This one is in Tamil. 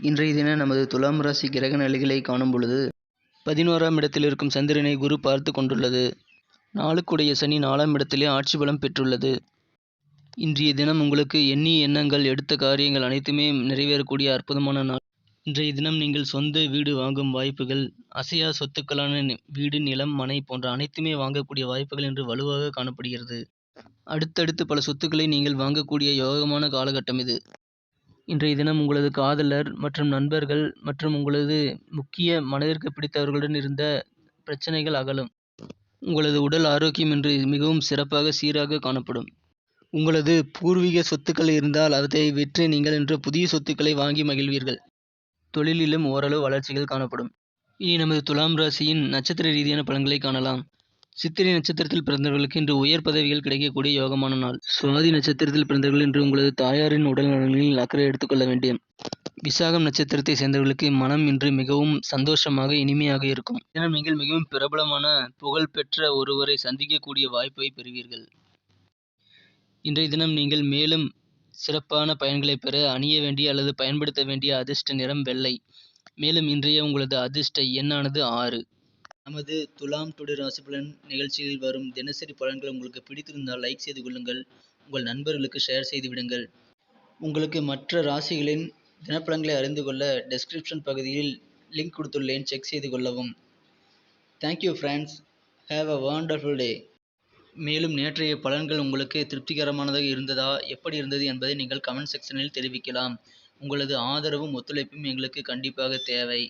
இன்றைய தினம் நமது துலாம் ராசி கிரக நிலைகளை காணும் பொழுது பதினோராம் இடத்தில் இருக்கும் சந்திரனை குரு பார்த்து கொண்டுள்ளது. நாளுக்குடைய சனி நாலாம் இடத்திலே ஆட்சி பலம் பெற்றுள்ளது. இன்றைய தினம் உங்களுக்கு எண்ணி எண்ணங்கள் எடுத்த காரியங்கள் அனைத்துமே நிறைவேறக்கூடிய அற்புதமான நாள். இன்றைய தினம் நீங்கள் சொந்த வீடு வாங்கும் வாய்ப்புகள் அசையா சொத்துக்களான நி- வீடு நிலம் மனை போன்ற அனைத்துமே வாங்கக்கூடிய வாய்ப்புகள் என்று வலுவாக காணப்படுகிறது. அடுத்தடுத்து பல சொத்துக்களை நீங்கள் வாங்கக்கூடிய யோகமான காலகட்டம் இது. இன்றைய தினம் உங்களது காதலர் மற்றும் நண்பர்கள் மற்றும் உங்களது முக்கிய மனதிற்கு பிடித்தவர்களுடன் இருந்த பிரச்சனைகள் அகலும். உங்களது உடல் ஆரோக்கியம் இன்று மிகவும் சிறப்பாக சீராக காணப்படும். உங்களது பூர்வீக சொத்துக்கள் இருந்தால் அதை விற்று நீங்கள் இன்று புதிய சொத்துக்களை வாங்கி மகிழ்வீர்கள். தொழிலிலும் ஓரளவு வளர்ச்சிகள் காணப்படும். இனி நமது துலாம் ராசியின் நட்சத்திர ரீதியான பலன்களை காணலாம். சித்திரை நட்சத்திரத்தில் பிறந்தவர்களுக்கு இன்று உயர் பதவிகள் கிடைக்கக்கூடிய யோகமான நாள். சுவாதி நட்சத்திரத்தில் பிறந்தவர்கள் இன்று உங்களது தாயாரின் உடல் நலன்களில் அக்கறை எடுத்துக்கொள்ள வேண்டும். விசாகம் நட்சத்திரத்தை சேர்ந்தவர்களுக்கு மனம் இன்று மிகவும் சந்தோஷமாக இனிமையாக இருக்கும். தினம் நீங்கள் மிகவும் பிரபலமான புகழ்பெற்ற ஒருவரை சந்திக்கக்கூடிய வாய்ப்பை பெறுவீர்கள். இன்றைய தினம் நீங்கள் மேலும் சிறப்பான பயன்களை பெற அணிய வேண்டிய அல்லது பயன்படுத்த வேண்டிய அதிர்ஷ்ட நிறம் வெள்ளை. மேலும் இன்றைய உங்களது அதிர்ஷ்ட எண்ணானது ஆறு. நமது துலாம் டுடே ராசி பலன் நிகழ்ச்சியில் வரும் தினசரி பலன்கள் உங்களுக்கு பிடித்திருந்தால் லைக் செய்து கொள்ளுங்கள். உங்கள் நண்பர்களுக்கு ஷேர் செய்து விடுங்கள். உங்களுக்கு மற்ற ராசிகளின் தினப்பலன்களை அறிந்து கொள்ள டெஸ்கிரிப்ஷன் பகுதியில் லிங்க் கொடுத்துள்ளேன். செக் செய்து கொள்ளவும். Thank you friends have a wonderful day மேலும் நேற்றைய பலன்கள் உங்களுக்கு திருப்திகரமானதாக இருந்ததா எப்படி இருந்தது என்பதை நீங்கள் கமெண்ட் செக்ஷனில் தெரிவிக்கலாம். உங்களது ஆதரவும் ஒத்துழைப்பும் எங்களுக்கு கண்டிப்பாக தேவை.